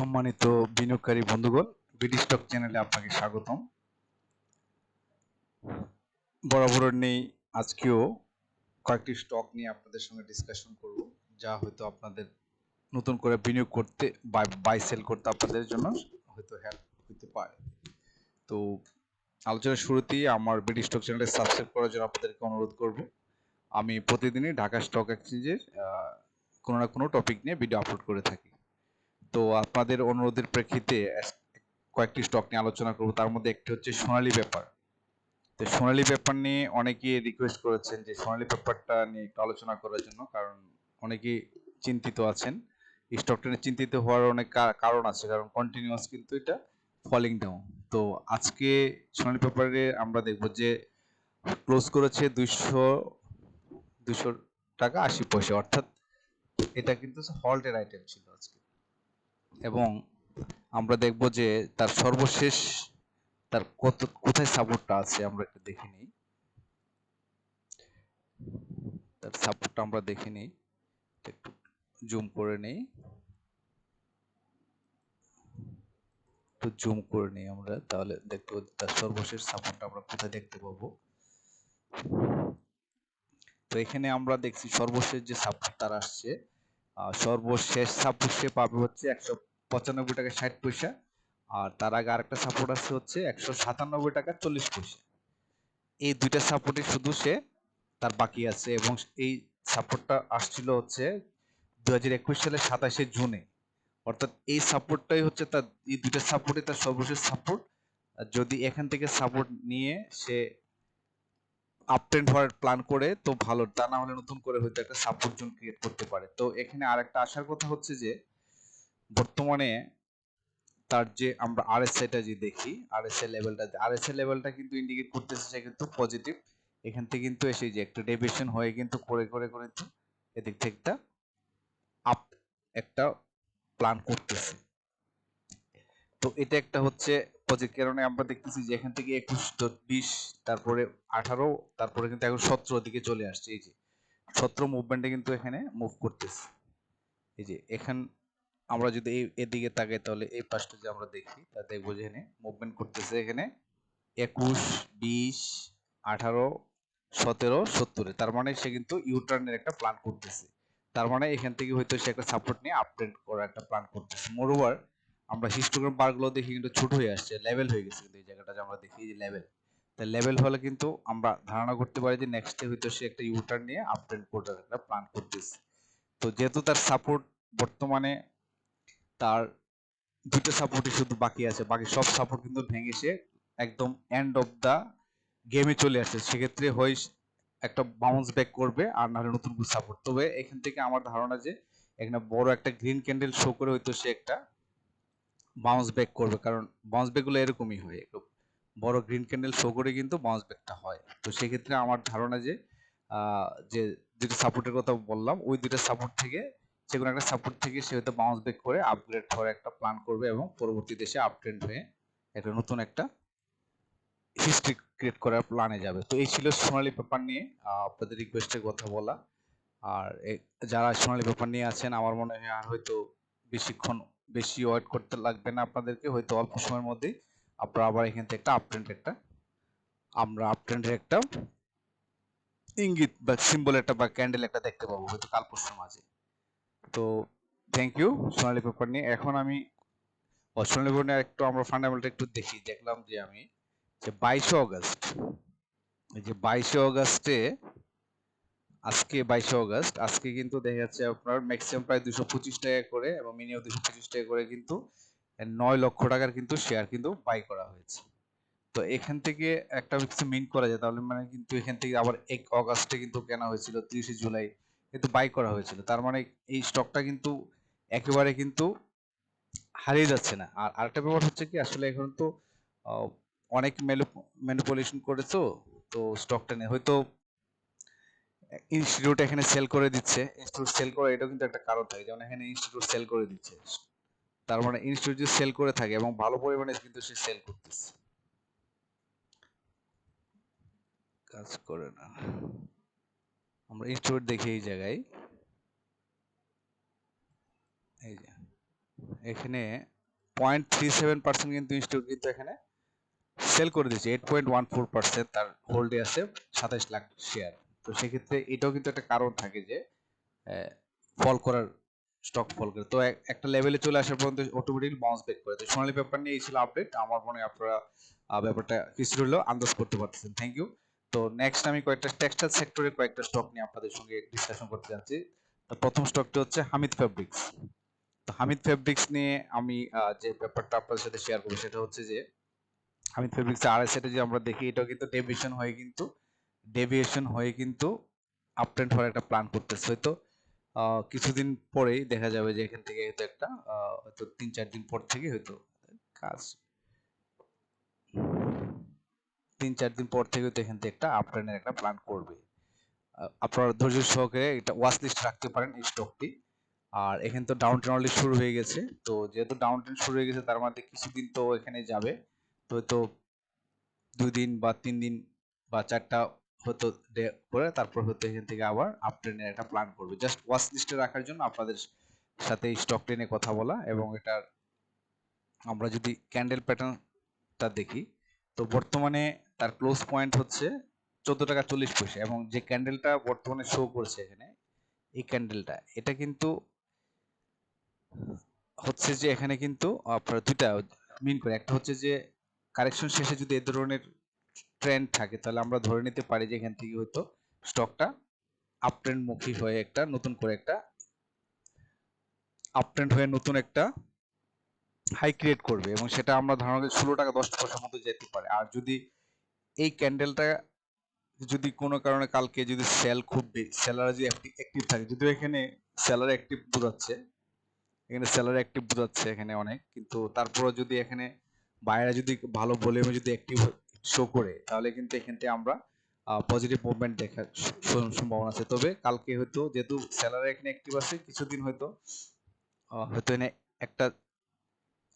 সম্মানিত বিনিয়োগকারী বন্ধুগণ, বিডি স্টক চ্যানেলে আপনাকে স্বাগতম। বরাবর নেই, আজকেও কয়েকটি স্টক নিয়ে আপনাদের সঙ্গে ডিসকাশন করব, যা হয়তো আপনাদের নতুন করে বিনিয়োগ করতে বাই সেল করতে আপনাদের জন্য হয়তো হেল্প হতে পারে। তো আলোচনার শুরুতেই আমার বিডি স্টক চ্যানেলে সাবস্ক্রাইব করার জন্য আপনাদেরকে অনুরোধ করব। আমি প্রতিদিনই ঢাকা স্টক এক্সচেঞ্জের কোনো না কোনো টপিক নিয়ে ভিডিও আপলোড করে থাকি। তো আপনাদের অনুরোধের প্রেক্ষিতে কয়েকটি স্টক নিয়ে আলোচনা করব। তার মধ্যে একটি হচ্ছে সোনালী ব্যাপার তো সোনালী পেপার নিয়ে অনেকেই রিকোয়েস্ট করেছেন যে সোনালী পেপারটা নিয়ে একটু আলোচনা করার জন্য, কারণ অনেকেই চিন্তিত আছেন। স্টকটা নিয়ে চিন্তিত হওয়ার অনেক কারণ আছে, কারণ কন্টিনিউয়াস কিন্তু এটা ফলিং ডাউন তো আজকে সোনালী পেপারে আমরা দেখব যে ক্লোজ করেছে দুইশো দুশো টাকা আশি পয়সা, অর্থাৎ এটা কিন্তু হল্টের আইটেম ছিল আজকে। এবং আমরা দেখব যে তার সর্বশেষ তার কত, কোথায় সাপোর্টটা আছে আমরা একটু দেখে নিই। তার সাপোর্টটা আমরা দেখে নিই। একটু জুম করে নিই। একটু জুম করে নিই আমরা, তাহলে দেখতে পাবো তার সর্বশেষ সাপোর্টটা আমরা কোথায় দেখতে পাবো। তো এখানে আমরা দেখছি সর্বশেষ যে সাপোর্ট তার আসছে সর্বশেষ সাপোর্ট সে পাবে হচ্ছে একশো পঁচানব্বই টাকা ষাট পয়সা। আর তার আগে আরেকটা সাপোর্ট আছে হচ্ছে একশো সাতানব্বই টাকা চল্লিশ পয়সা। এই দুইটা সাপোর্টে শুধু সে তার বাকি আছে এবং এই সাপোর্টটা আসছিল হচ্ছে দু হাজার একুশ সালের সাতাশে জুনে। অর্থাৎ এই সাপোর্টটাই হচ্ছে তার, এই দুইটা সাপোর্টই তার সর্বশেষ সাপোর্ট যদি এখান থেকে সাপোর্ট নিয়ে সে আপট্রেন্ড হওয়ার প্ল্যান করে, তো ভালো। তা না হলে নতুন করে হয়তো একটা সাপোর্ট জোন ক্রিয়েট করতে পারে। তো এখানে আরেকটা আসার কথা হচ্ছে যে বর্তমানে তার যে আমরা আরএসআইটা যে দেখি আরএসআই লেভেলটা আরএসআই লেভেলটা কিন্তু ইন্ডিকেট করতেছে সে কিন্তু পজিটিভ এখান থেকে কিন্তু এসে যে একটা ডেভিয়েশন হয়ে কিন্তু করে করে করে এদিক থেকে একটা আপ একটা প্ল্যান করতেছে। তো এটা একটা হচ্ছে পজিটিভ কারণে আমরা দেখতেছি যে এখান থেকে একুশ বিশ, তারপরে আঠারো, তারপরে কিন্তু এখন সতেরো দিকে চলে আসছে। এই যে সতেরো মুভমেন্টে কিন্তু এখানে মুভ করতেছে। এই যে এখান আমরা যদি এই এদিকে তাকাই তাহলে এই পাশটা যে আমরা দেখি, তা দেখব যে এখানে মুভমেন্ট করতেছে এখানে একুশ, বিশ, আঠারো, সতেরো, সত্তরে। তার মানে সে কিন্তু ইউটার্নের একটা প্ল্যান করতেছে। তার মানে এখান থেকে হয়তো সে একটা সাপোর্ট নিয়ে আপডেট করার একটা প্ল্যান করতেছে। মোরওভার আমরা হিস্টোগ্রাম বারগুলো দেখি কিন্তু ছোট হয়ে আসছে লেভেল হয়ে গেছে কিন্তু এই জায়গাটা যে আমরা দেখি যে লেভেল তা লেভেল হলে কিন্তু আমরা ধারণা করতে পারি যে নেক্সটে হয়তো সে একটা ইউটার্ন নিয়ে আপডেট করার একটা প্ল্যান করতেছে। তো যেহেতু তার সাপোর্ট বর্তমানে তার দুটো সাপোর্টই শুধু বাকি আছে। বাকি সব সাপোর্ট কিন্তু ভেঙে সে একদম এন্ড অফ দা গেমে চলে আসে। সেক্ষেত্রে হয় একটা বাউন্স ব্যাক করবে আর নাহলে নতুন কিছু সাপোর্ট তবে এখান থেকে আমার ধারণা যে এখানে বড় একটা গ্রিন ক্যান্ডেল শো করে হয়তো সে একটা বাউন্স ব্যাক করবে। কারণ বাউন্স ব্যাকগুলো এরকমই হয়। একটু বড় গ্রিন ক্যান্ডেল শো করে কিন্তু বাউন্স ব্যাকটা হয়। তো সেক্ষেত্রে আমার ধারণা যে যে দুটো সাপোর্টের কথা বললাম, ওই দুটো সাপোর্ট থেকে যে কোনো একটা সাপোর্ট থেকে সে হয়তো বাউন্স ব্যাক করে আপগ্রেড হওয়ার একটা প্ল্যান করবে এবং পরবর্তীতে সে আপট্রেন্ড হয়ে একটা নতুন একটা হিস্ট্রি ক্রিয়েট করার প্ল্যানে যাবে। তো এই ছিল সোনালী পেপার নিয়ে আপনাদের রিকোয়েস্টের কথা বলা। আর যারা সোনালী পেপার নিয়ে আছেন, আমার মনে হয় আর হয়তো বেশিক্ষণ বেশি ওয়েট করতে লাগবে না আপনাদেরকে, হয়তো অল্প সময়ের মধ্যেই আপনারা আবার এখান থেকে একটা আপট্রেন্ড একটা, আমরা আপট্রেন্ডের একটা ইঙ্গিত বা সিম্বল একটা বা ক্যান্ডেল একটা দেখতে পাবো, হয়তো কাল পরশুর মাঝে। তো থ্যাংক ইউ সোনালী পেপার নিয়ে। এখন আমি সোনালী পেপার নিয়ে একটু আমরা ফান্ডামেন্টাল একটু দেখি। দেখলাম যে আমি, যে বাইশে অগস্ট যে বাইশে অগস্টে, আজকে বাইশে অগস্ট, আজকে কিন্তু দেখা যাচ্ছে আপনার ম্যাক্সিমাম প্রায় দুশো পঁচিশ টাকা করে এবং মিনিমাম দুশো পঁচিশ টাকা করে কিন্তু নয় লক্ষ টাকার কিন্তু শেয়ার কিন্তু বাই করা হয়েছে। তো এখান থেকে একটা কিছু মিন করা যায়। তাহলে মানে কিন্তু এখান থেকে আবার এক অগাস্টে কিন্তু কেনা হয়েছিল, তিরিশে জুলাই। কিন্তু বাই করা হয়েছিল। তার মানে এই স্টকটা কিন্তু একেবারে কিন্তু হারিয়ে যাচ্ছে না। আর আরেকটা ব্যাপার হচ্ছে কি, আসলে এখন তো অনেক ম্যানিপুলেশন করেছ, তো স্টকটা নিয়ে। হয়তো ইনস্টিটিউট এখানে সেল করে দিচ্ছে। ইনস্টিটিউট সেল করে এটাও কিন্তু একটা কারণ থাকে, যেমন এখানে ইনস্টিটিউট সেল করে দিচ্ছে। তার মানে ইনস্টিটিউট যদি সেল করে থাকে এবং ভালো পরিমাণে কিন্তু সে সেল করতেছে। কাজ করে না। আমরা ইনস্টিটিউট দেখি এই জায়গায়। এই যে, এখানে পয়েন্ট থ্রি সেভেন পার্সেন্ট কিন্তু ইনস্টিটিউট কিন্তু এখানে সেল করে দিয়েছে। Eight point one four percent তার হোল্ডে আছে সাতাইশ লাখ শেয়ার তো সেক্ষেত্রে এটাও কিন্তু একটা কারণ থাকে যে ফল করার স্টক ফল করে। তো এক- একটা লেভেলে চলে আসার পর্যন্ত অটোমেটিক বাউন্স ব্যাক করে। তো সোনালী পেপার নিয়ে এই ছিল আপডেট আমার মনে হয় আপনারা ব্যাপারটা কিছু হলেও আন্দাজ করতে পারতেছেন। থ্যাংক ইউ তো নেক্সট আমি কয়েকটা টেক্সটাইল সেক্টরে কয়েকটা স্টক নিয়ে আপনাদের সঙ্গে ডিসকাশন করতে যাচ্ছি। তো প্রথম স্টকটি হচ্ছে হামিদ ফেব্রিক্স তো হামিদ ফেব্রিক্স নিয়ে আমি যে ব্যাপারটা আপনাদের সাথে শেয়ার করব সেটা হচ্ছে যে হামিদ ফেব্রিক্স আর এস যে আমরা দেখি, এটাও কিন্তু ডেভিয়েশন হয়ে কিন্তু ডেভিয়েশন হয়ে কিন্তু আপ ট্রেন্ড হওয়ার একটা প্ল্যান করতেছে। হয়তো কিছুদিন পরেই দেখা যাবে যে এখান থেকে হয়তো একটা হয়তো তিন চার দিন পর থেকে হয়তো কাজ তিন চার দিন পর থেকে হয়তো এখান থেকে একটা আপ ট্রেন্ডের একটা প্ল্যান করবে। আপনারা ধৈর্য সহকারে এটা ওয়াচ লিস্ট রাখতে পারেন এই স্টকটি আর এখানে তো ডাউন ট্রেন অলরেডি শুরু হয়ে গেছে। তো যেহেতু ডাউন ট্রেন শুরু হয়ে গেছে, তার মধ্যে কিছুদিন তো এখানে যাবে। তো হয়তো দুই দিন বা তিন দিন বা চারটা হতো ডে- করে তারপর হয়তো এখান থেকে আবার আপ একটা প্ল্যান করবে। জাস্ট ওয়াচ লিস্টে রাখার জন্য আপনাদের সাথে স্টক ট্রেনে কথা বলা এবং এটার আমরা যদি ক্যান্ডেল প্যাটার্নটা দেখি, তো বর্তমানে তার ক্লোজ পয়েন্ট হচ্ছে চোদ্দ টাকা চল্লিশ পয়সা এবং যে ক্যান্ডেলটা বর্তমানে শো করছে এখানে, এই ক্যান্ডেলটা এটা কিন্তু হচ্ছে যে এখানে কিন্তু আপনার দুইটা মিন করে। একটা হচ্ছে যে কারেকশন শেষে যদি এ ধরনের ট্রেন্ড থাকে, তাহলে আমরা ধরে নিতে পারি যে এখান থেকে হয়তো স্টকটা আপ ট্রেন্ড মুখী হয়ে একটা নতুন করে একটা আপ ট্রেন্ড হয়ে নতুন একটা হাই ক্রিয়েট করবে এবং সেটা আমরা ধারণা ষোলো টাকা দশ পয়সার মধ্যে যেতে পারে। আর যদি এই ক্যান্ডেলটা যদি কোনো কারণে কালকে যদি সেল খুব সেলার যদি অ্যাক্টিভ থাকে, যদিও এখানে সেলার অ্যাক্টিভ বোঝাচ্ছে, এখানে সেলার অ্যাক্টিভ বোঝাচ্ছে এখানে অনেক, কিন্তু তারপরে যদি এখানে বাইরে যদি ভালো ভলিউমে যদি অ্যাক্টিভ শো করে, তাহলে কিন্তু এখান থেকে আমরা পজিটিভ মুভমেন্ট দেখার সম্ভাবনা আছে। তবে কালকে হয়তো যেহেতু সেলার এখানে অ্যাক্টিভ আছে, কিছুদিন হয়তো হয়তো এনে একটা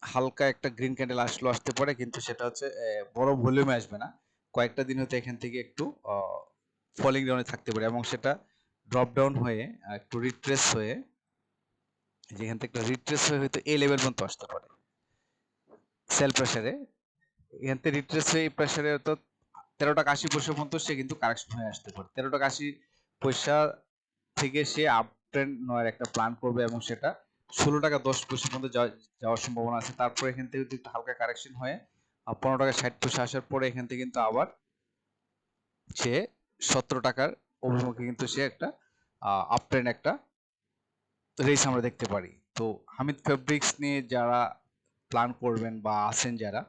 হালকা একটা গ্রিন ক্যান্ডেল আসলো, আসতে পারে, কিন্তু সেটা হচ্ছে বড় ভলিউমে আসবে না। কয়েকটা দিন হয়তো এখান থেকে একটু ফলিং ডাউনে থাকতে পারে এবং সেটা ড্রপ ডাউন হয়ে একটু রিট্রেস হয়ে, যেখান থেকে রিট্রেস হয়ে হয়তো এই লেভেল পর্যন্ত আসতে পারে। সেল প্রেসারে এখান থেকে রিট্রেস হয়ে এই প্রেসারে তো তেরো টাকা আশি পয়সা পর্যন্ত সে কিন্তু কারেকশন হয়ে আসতে পারে। তেরো টাকা আশি পয়সা থেকে সে আপ ট্রেন্ড নেওয়ার একটা প্ল্যান করবে এবং সেটা ষোলো টাকা দশ পয়সা পর্যন্ত যাওয়ার সম্ভাবনা আছে। তারপরে এখান থেকে যদি হালকা কারেকশন হয়ে পনেরো টাকা ষাট পয়সা আসার পরে এখান থেকে কিন্তু আবার সে সতেরো টাকার অভিমুখে কিন্তু সে একটা আপ ট্রেন্ড একটা রেস আমরা দেখতে পারি। তো হামিদ ফেব্রিক্স নিয়ে যারা প্ল্যান করবেন বা আছেন যারা,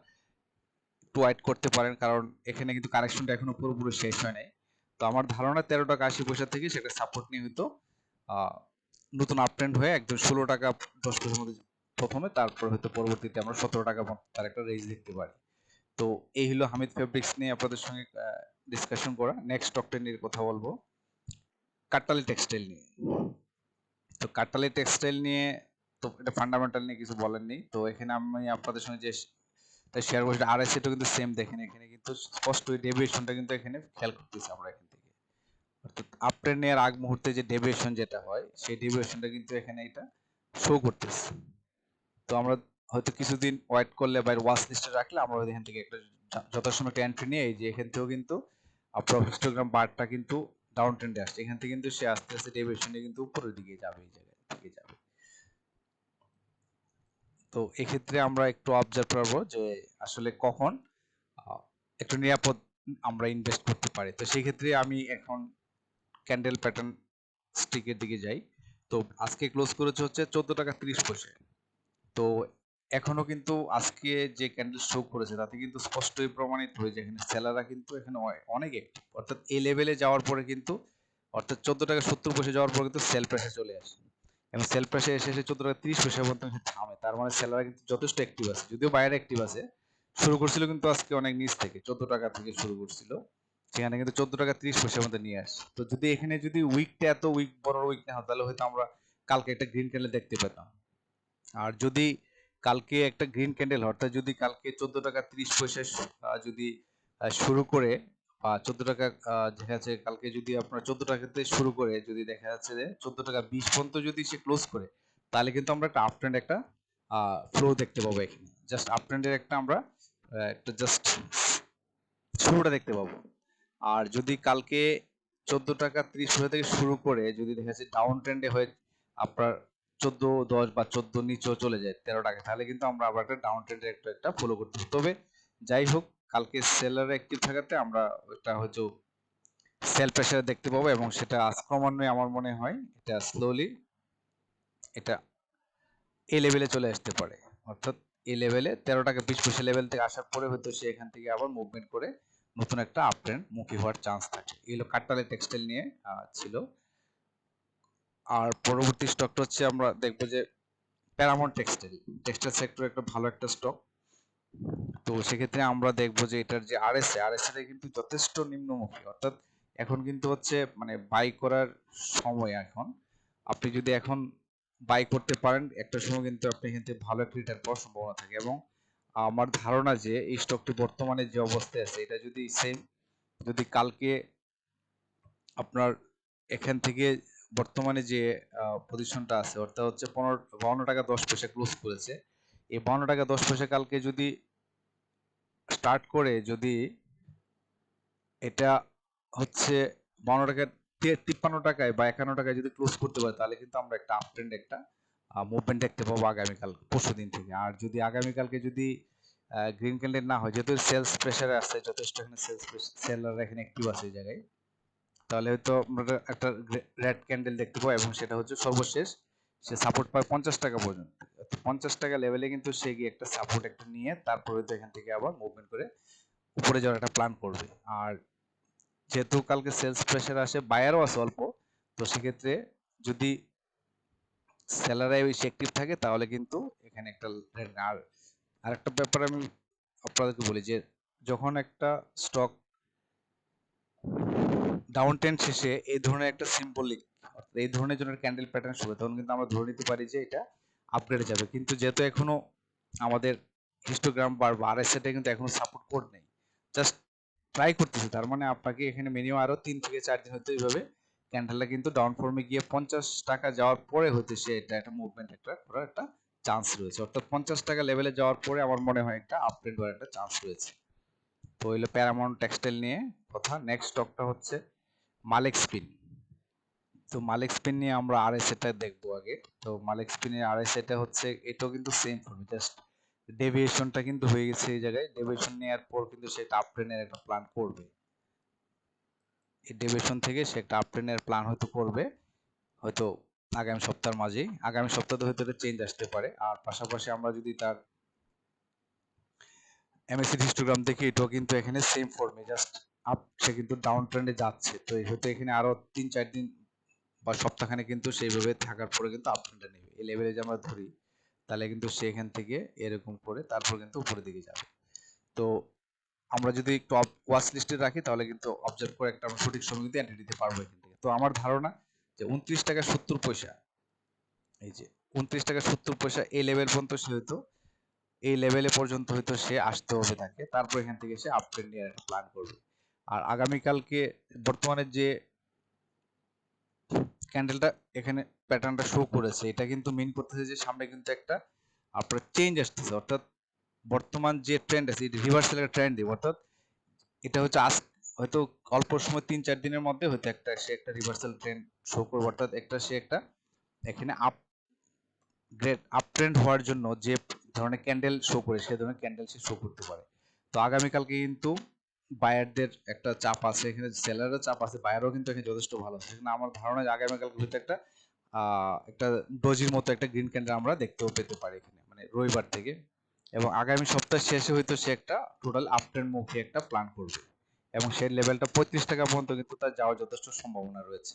একটু ওয়েট করতে পারেন, কারণ এখানে কিন্তু কারেকশনটা এখনও পুরোপুরি শেষ হয় নাই। তো আমার ধারণা তেরো টাকা আশি পয়সা থেকে সেটা সাপোর্ট নিয়ে হয়তো নতুন আপ ট্রেন্ড হয়ে একদম ষোলো টাকা দশ পয়সার মধ্যে প্রথমে, তারপর হয়তো পরবর্তীতে আমরা সতেরো টাকা তার একটা রেঞ্জ দেখতে পারি। তো এই হলো হামিদ ফেব্রিক্স নিয়ে আপনাদের সঙ্গে ডিসকাশন করা। নেক্সট স্টক নিয়ে কথা বলব। কাটালি টেক্সটাইল নিয়ে। তো কাটালি টেক্সটাইল নিয়ে তো এটা ফান্ডামেন্টাল নিয়ে কিছু বলেন নেই। তো এখানে আমি আপনাদের সঙ্গে যে শেয়ার করছি আর এস কিন্তু সেম দেখেন। এখানে কিন্তু স্পষ্ট ওই ডেভিয়েশনটা কিন্তু এখানে খেয়াল করতেছি আমরা এখান থেকে। অর্থাৎ আপ ট্রেন্ডের আগ মুহূর্তে যে ডেভিয়েশন যেটা হয়, সেই ডেভিয়েশনটা কিন্তু এখানে এটা শো করতেছে। তো আমরা হয়তো কিছুদিন ওয়েট করলে বা ওয়াচ লিস্টে রাখলে আমরা এখান থেকে একটা যথাসময় একটা এন্ট্রি নিয়ে এই যে এখান থেকেও কিন্তু আপনার হিস্টোগ্রাম বারটা কিন্তু ডাউন ট্রেন্ডে আসছে। এখান থেকে কিন্তু সে আস্তে আস্তে ডেভিয়েশনে কিন্তু উপরের দিকে যাবে, এই জায়গায় থেকে যাবে। তো এক্ষেত্রে আমরা একটু অবজার্ভ করব যে আসলে কখন একটু নিরাপদ আমরা ইনভেস্ট করতে পারি। তো সেই ক্ষেত্রে আমি এখন ক্যান্ডেল প্যাটার্ন স্টিকের দিকে যাই। তো আজকে ক্লোজ করেছে হচ্ছে চোদ্দ টাকা তিরিশ পয়সা। তো এখনও কিন্তু আজকে যে ক্যান্ডেল শো করেছে, তাতে কিন্তু স্পষ্টই প্রমাণিত হয়েছে। এখানে সেলাররা কিন্তু এখানে অনেক অ্যাক্টিভ অর্থাৎ এই লেভেলে যাওয়ার পরে কিন্তু, অর্থাৎ চোদ্দ টাকা সত্তর পয়সা যাওয়ার পরে কিন্তু সেল প্রেসে চলে আসে। এবং সেল প্রেসে এসে এসে চোদ্দ টাকা তিরিশ পয়সা পর্যন্ত থামে। তার মানে সেলাররা কিন্তু যথেষ্ট অ্যাক্টিভ আছে। যদিও বাইরে অ্যাক্টিভ আছে। শুরু করছিল কিন্তু আজকে অনেক নিচ থেকে, চোদ্দ টাকা থেকে শুরু করছিল। সেখানে কিন্তু চোদ্দ টাকা তিরিশ পয়সার মধ্যে নিয়ে আসে। তো যদি এখানে যদি উইকটা এত উইক বড় উইক না হয়, তাহলে হয়তো আমরা কালকে একটা গ্রিন ক্যান্ডেল দেখতে পেতাম। আর যদি কালকে একটা গ্রিন ক্যান্ডেল অর্থাৎ যদি কালকে চোদ্দ টাকা তিরিশ পয়সা যদি শুরু করে বা চোদ্দ টাকা দেখা যাচ্ছে কালকে যদি আপনার চোদ্দ টাকাতে শুরু করে, যদি দেখা যাচ্ছে যে চোদ্দ টাকা বিশ পর্যন্ত যদি সে ক্লোজ করে, তাহলে কিন্তু আমরা একটা আপ ট্রেন্ড একটা ফ্লো দেখতে পাবো এখানে। জাস্ট আপ ট্রেন্ডের একটা আমরা একটা জাস্ট শুরুটা দেখতে পাবো। আর যদি কালকে চোদ্দ টাকা ত্রিশ পয়সা থেকে শুরু করে, যদি দেখা যাচ্ছে ডাউন ট্রেন্ডে হয়ে আপনার চোদ্দ দশ বা চোদ্দ নিচেও চলে যায় তেরো টাকা। তাহলে কিন্তু আমরা আবার একটা ডাউন ট্রেন্ডের একটা একটা ফলো করতে তবে যাই হোক, কালকে সেলার অ্যাক্টিভ থাকাতে আমরা একটা হয়তো সেল প্রেশার দেখতে পাবো এবং সেটা আজ ক্রমান্বয়ে আমার মনে হয় এটা স্লোলি এটা এই লেভেলে চলে আসতে পারে। অর্থাৎ এই লেভেলে তেরো টাকা বিশ পয়সা লেভেল থেকে আসার পরে হয়তো সে এখান থেকে আবার মুভমেন্ট করে নতুন একটা আপ ট্রেন্ড মুখী হওয়ার চান্স থাকে। এগুলো কাট্টালে টেক্সটাইল নিয়ে ছিল আর পরবর্তী স্টকটা হচ্ছে আমরা দেখব যে প্যারামন টেক্সটাইল টেক্সটাইল সেক্টর একটা ভালো একটা স্টক তো সেক্ষেত্রে আমরা দেখব যে এটার যে আর এস আরএসএ আরএসএ কিন্তু যথেষ্ট নিম্নমুখী। অর্থাৎ এখন কিন্তু হচ্ছে মানে বাই করার সময় এখন। আপনি যদি এখন বাই করতে পারেন, একটা সময় কিন্তু আপনি কিন্তু ভালো একটা রিটার্ন পাওয়ার সম্ভাবনা থাকে। এবং আমার ধারণা যে এই স্টকটি বর্তমানে যে অবস্থায় আছে, এটা যদি সেম যদি কালকে আপনার এখান থেকে বর্তমানে যে পজিশনটা আছে, অর্থাৎ হচ্ছে পনেরো, বাউন্ন টাকা দশ পয়সা ক্লোজ করেছে। এই বাউন্ন টাকা দশ পয়সা কালকে যদি স্টার্ট করে, যদি এটা হচ্ছে বাউন্ন টাকা তিপ্পান্ন টাকায় বা একান্ন টাকায় যদি ক্লোজ করতে পারে, তাহলে কিন্তু আমরা একটা আপ ট্রেন্ড একটা মুভমেন্ট দেখতে পাবো আগামীকাল, পরশু দিন থেকে। আর যদি আগামীকালকে যদি গ্রিন ক্যান্ডেল না হয়, যেহেতু সেলস প্রেশারে আছে, যথেষ্ট এখানে সেলস সেলার এখানে অ্যাক্টিভ আছে এই জায়গায় তাহলে হয়তো আমরা একটা রেড ক্যান্ডেল দেখতে পাবো এবং সেটা হচ্ছে সর্বশেষ সে সাপোর্ট পায় পঞ্চাশ টাকা পর্যন্ত। পঞ্চাশ টাকা লেভেলে কিন্তু সে গিয়ে একটা সাপোর্ট একটা নিয়ে তারপরে হয়তো এখান থেকে আবার মুভমেন্ট করে উপরে যাওয়ার একটা প্ল্যান করবে। আর যেহেতু কালকে সেলস প্রেশার আসে বায়ারও আছে অল্প, তো সেক্ষেত্রে যদি সেলারাই বেশি অ্যাক্টিভ থাকে তাহলে কিন্তু এখানে একটা আর আরেকটা ব্যাপার আমি আপনাদেরকে বলি যে যখন একটা স্টক ডাউন ট্রেন্ড শেষে এই ধরনের একটা সিম্বলিক এই ধরনের জন্য ক্যান্ডেল প্যাটার্ন শুরু তখন কিন্তু আমরা ধরে নিতে পারি যে এটা আপগ্রেডে যাবে। কিন্তু যেহেতু এখনও আমাদের হিস্টোগ্রাম বার বা আরএসএটা কিন্তু এখনও সাপোর্ট কোড নেই জাস্ট ট্রাই করতেছি। তার মানে আপনাকে এখানে মিনিমাম আরও তিন থেকে চার দিন হতে এইভাবে ক্যান্ডেলটা কিন্তু ডাউন ফর্মে গিয়ে পঞ্চাশ টাকা যাওয়ার পরে হতে সে এটা একটা মুভমেন্ট একটা করার একটা চান্স রয়েছে। অর্থাৎ পঞ্চাশ টাকা লেভেলে যাওয়ার পরে আমার মনে হয় একটা আপট্রেন্ড হওয়ার একটা চান্স রয়েছে। তো হইল প্যারামাউন্ট টেক্সটাইল নিয়ে কথা। নেক্সট স্টকটা হচ্ছে মালিক স্পিন। তো মালিক স্পিন নিয়ে আমরা আরএস এটা দেখব আগে। তো মালিক স্পিনের এটা হচ্ছে, এটাও কিন্তু সেম ফর্মে জাস্ট ডেভিয়েশনটা কিন্তু হয়ে গেছে এই জায়গায়। ডেভিয়েশন নেওয়ার পর কিন্তু সেটা আপট্রেনের একটা প্ল্যান করবে। এই ডেভিয়েশন থেকে সে একটা আপট্রেনের প্ল্যান হয়তো করবে। হয়তো আগামী সপ্তাহের মাঝেই। আগামী সপ্তাহে হয়তো এটা চেঞ্জ আসতে পারে। আর পাশাপাশি আমরা যদি তার এমএসসি হিস্টোগ্রাম দেখি, এটাও কিন্তু এখানে সেম ফর্মে জাস্ট আপ, সে কিন্তু ডাউন ট্রেন্ডে যাচ্ছে। তো হয়তো এখানে আরও তিন, চার দিন বা সপ্তাহখানে কিন্তু সেইভাবে থাকার পরে কিন্তু আপ ট্রেন্ডে নেবে। এই লেভেলে যে আমরা ধরি, তাহলে কিন্তু সে এখান থেকে এরকম করে তারপর কিন্তু উপরের দিকে যাবে। তো আমরা যদি একটু ওয়াচ লিস্টে রাখি, তাহলে কিন্তু অবজার্ভ করে একটা আমরা সঠিক সময় কিন্তু এন্ট্রি দিতে পারব এখান থেকে। তো আমার ধারণা যে উনত্রিশ টাকা সত্তর পয়সা, এই যে উনত্রিশ টাকা সত্তর পয়সা, এই লেভেল পর্যন্ত সে হয়তো, এই লেভেলে পর্যন্ত হয়তো সে আসতে হবে তাকে। তারপর এখান থেকে সে আপ ট্রেন্ড নিয়ে প্ল্যান করবে। আর আগামীকালকে বর্তমানে যে ক্যান্ডেলটা এখানে প্যাটার্নটা শো করেছে, এটা কিন্তু মিন করতেছে যে সামনে কিন্তু একটা আপনার চেঞ্জ আসতেছে। অর্থাৎ বর্তমান যে ট্রেন্ড আছে এটা রিভার্সাল একটা ট্রেন্ড অর্থাৎ এটা হচ্ছে আজ, হয়তো অল্প সময় তিন চার দিনের মধ্যে হয়তো একটা সে একটা রিভার্সাল ট্রেন্ড শো করবে। অর্থাৎ একটা সে একটা এখানে আপ গ্রেড আপ ট্রেন্ড হওয়ার জন্য যে ধরনের ক্যান্ডেল শো করে, সে ধরনের ক্যান্ডেল সে শো করতে পারে। তো আগামীকালকে কিন্তু বায়ারদের একটা চাপ আছে, এখানে সেলারের চাপ আছে, বায়ারও কিন্তু এখানে যথেষ্ট ভালো আছে। সেখানে আমার ধারণা যে আগামীকালকে হয়তো একটা একটা ডোজির মতো একটা গ্রিন ক্যান্ডেল আমরা দেখতেও পেতে পারি এখানে মানে রবিবার থেকে। এবং আগামী সপ্তাহ শেষে হয়তো সে একটা টোটাল আপ ট্রেন্ড মুখে একটা প্ল্যান করবে। এবং সেই লেভেলটা পঁয়ত্রিশ টাকা পর্যন্ত কিন্তু তার যাওয়ার যথেষ্ট সম্ভাবনা রয়েছে।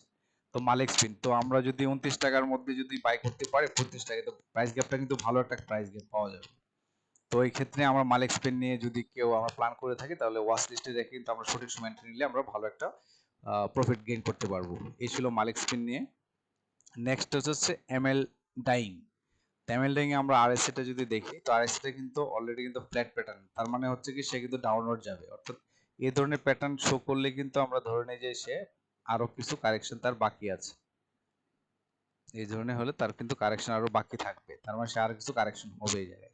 তো মালিক স্পিন তো আমরা যদি উনত্রিশ টাকার মধ্যে যদি বাই করতে পারি, পঁয়ত্রিশ টাকা, তো প্রাইস গ্যাপটা কিন্তু ভালো একটা প্রাইস গ্যাপ পাওয়া যাবে। তো এই ক্ষেত্রে আমরা মালিক স্পিন নিয়ে যদি কেউ আমরা প্ল্যান করে থাকি, তাহলে ওয়াচ লিস্টে রেখে কিন্তু আমরা সঠিক সময় নিলে আমরা ভালো একটা প্রফিট গেইন করতে পারব। এই ছিল মালিক স্পিন নিয়ে। নেক্সট হচ্ছে এমএল ডাইং এমএল ডাইং আমরা আরএসসি টা যদি দেখি, তো আরএসসি টা কিন্তু অলরেডি কিন্তু ফ্ল্যাট প্যাটার্ন তার মানে হচ্ছে কি, সে কিন্তু ডাউনওয়ার্ড যাবে। অর্থাৎ এই ধরনের প্যাটার্ন শো করলে কিন্তু আমরা ধরে নিই যে সে আরও কিছু কারেকশন তার বাকি আছে। এই ধরনের হলে তার কিন্তু কারেকশন আরও বাকি থাকবে। তার মানে সে আর কিছু কারেকশন হবে এই জায়গায়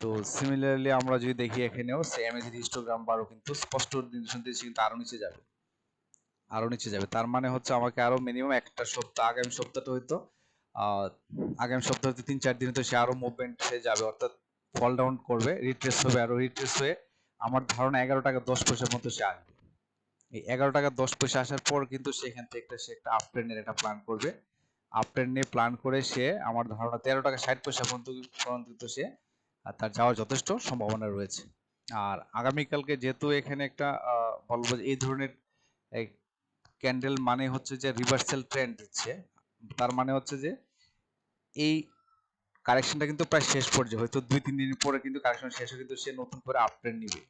তো সিমিলারলি আমরা যদি দেখি এখানেও সেম এজ হিস্টোগ্রাম বারও কিন্তু স্পষ্ট নির্দেশন দিয়েছে কিন্তু আরও নিচে যাবে। আরও নিচে যাবে। তার মানে হচ্ছে আমাকে আরও মিনিমাম একটা সপ্তাহ, আগামী সপ্তাহটা হয়তো আগামী সপ্তাহ তিন চার দিন তো সে আরও মুভমেন্ট সে যাবে, অর্থাৎ ফল ডাউন করবে রিট্রেস হবে, আরও রিট্রেস হয়ে আমার ধারণা এগারো টাকা দশ পয়সার মতো সে আসবে। এই এগারো টাকা দশ পয়সা আসার পর কিন্তু সেখান থেকে একটা, সে একটা আপ ট্রেন্ডের একটা প্ল্যান করবে। আপ ট্রেন্ড নিয়ে প্ল্যান করে সে, আমার ধারণা তেরো টাকা ষাট পয়সা পর্যন্ত পর্যন্ত সে তার যাওয়ার যথেষ্ট সম্ভাবনা রয়েছে। আর আগামীকালকে যেহেতু এখানে একটা বলব এই ধরনের ক্যান্ডেল মানে হচ্ছে যে রিভার্সাল ট্রেন্ড দিচ্ছে। তার মানে হচ্ছে যে এই কারেকশনটা কিন্তু প্রায় শেষ পর্যায়ে, হয়তো দুই, তিন দিন পরে কিন্তু কারেকশন শেষ হয়ে কিন্তু সে নতুন করে আপ ট্রেন্ড নিবে।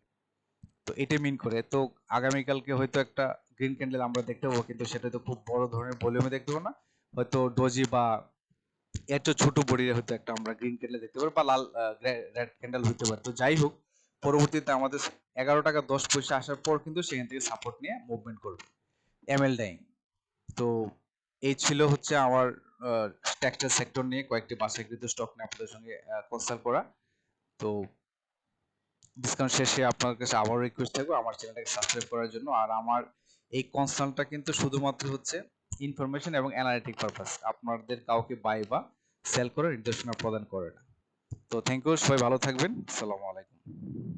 তো এটাই মিন করে। তো আগামীকালকে হয়তো একটা গ্রিন ক্যান্ডেল আমরা দেখতে পাবো, কিন্তু সেটা তো খুব বড় ধরনের ভলিউমে দেখতে পাবো না। হয়তো ডোজি বা এত ছোট বডির হয়তো একটা আমরা গ্রিন ক্যান্ডেল দেখতে পারি বা লাল রেড ক্যান্ডেল হতে পারে। তো যাই হোক, পরবর্তীতে আমাদের এগারো টাকা দশ পয়সা আসার পর কিন্তু সেখান থেকে সাপোর্ট নিয়ে মুভমেন্ট করবে। এমএল ডাইং তো এই ছিল হচ্ছে আমার টেক্সটাইল সেক্টর নিয়ে কয়েকটি বাছাইকৃত স্টক নিয়ে আপনাদের সঙ্গে কনসাল্ট করা। তো ডিসকাউন্ট শেষে আপনার কাছে আবারও রিকোয়েস্ট থাকবে, আমার চ্যানেলটাকে সাবস্ক্রাইব করার জন্য। আর আমার এই কনসাল্টটা কিন্তু শুধুমাত্র হচ্ছে ইনফরমেশন এবং অ্যানালিটিক পারপাস আপনাদের কাউকে বাই বা সেল করে নির্দেশনা প্রদান করে না। তো থ্যাংক ইউ সবাই ভালো থাকবেন। আসসালামু আলাইকুম।